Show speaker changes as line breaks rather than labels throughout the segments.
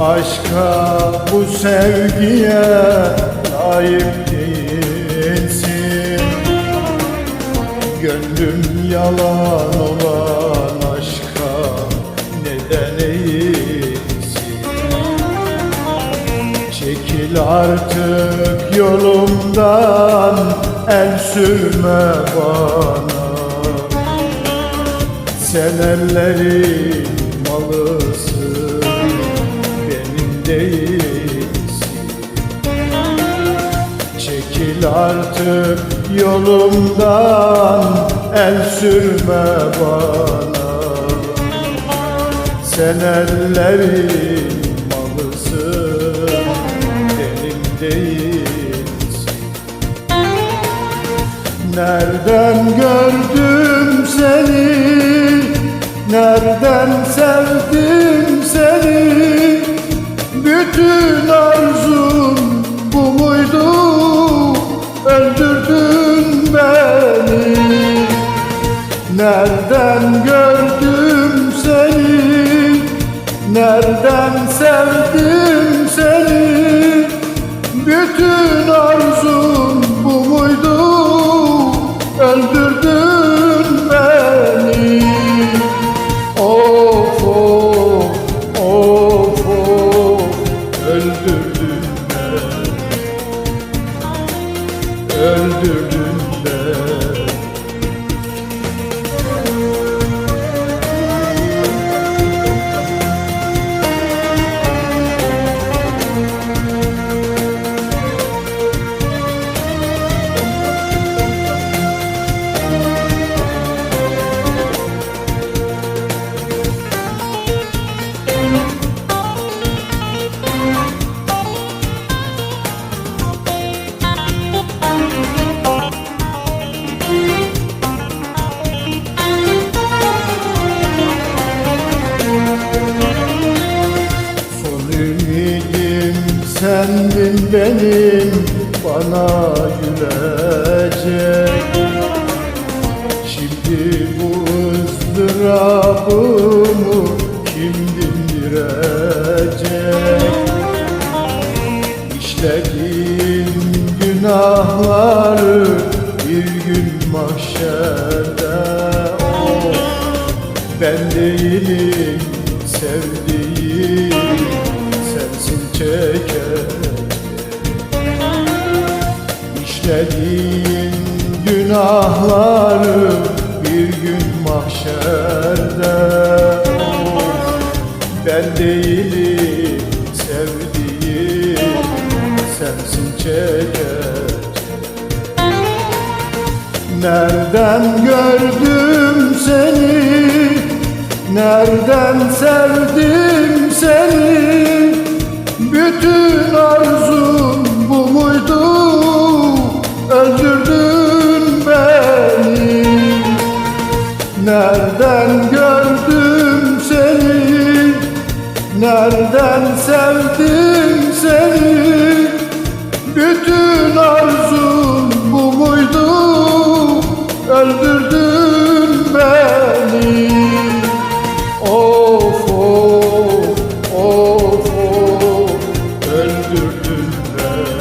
aşka bu sevgiye layık değilsin. Gönlüm yalan olan aşka neden eğilsin? Çekil artık yolumdan el sürme bana. Sen ellerin malısın değilsin Çekil artık yolumdan el sürme bana. Sen ellerin malısın benim değilsin Nereden gördüm seni? Nereden sevdim seni Bütün arzum bu muydu? Öldürdün beni. Nereden gördüm seni? Nereden sevdim seni? Bütün arzum sendin benim bana gülecek. Şimdi bu ızdırabımı kim dindirecek İşlediğim günahları bir gün mahşerde of ben değilim sevdiğim sensin çeken İşlediğin günahları bir gün mahşerde ben değilim sevdiğim sensin çeken Nereden gördüm seni Nereden sevdim Nereden sevdim seni? Bütün arzum bu muydu? Öldürdün beni. Of of of of Öldürdün beni.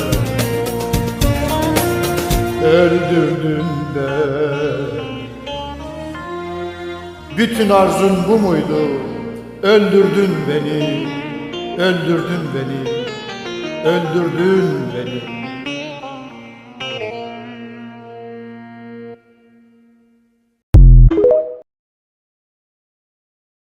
Öldürdün beni. Bütün arzun bu muydu? Öldürdün beni, öldürdün beni, öldürdün beni.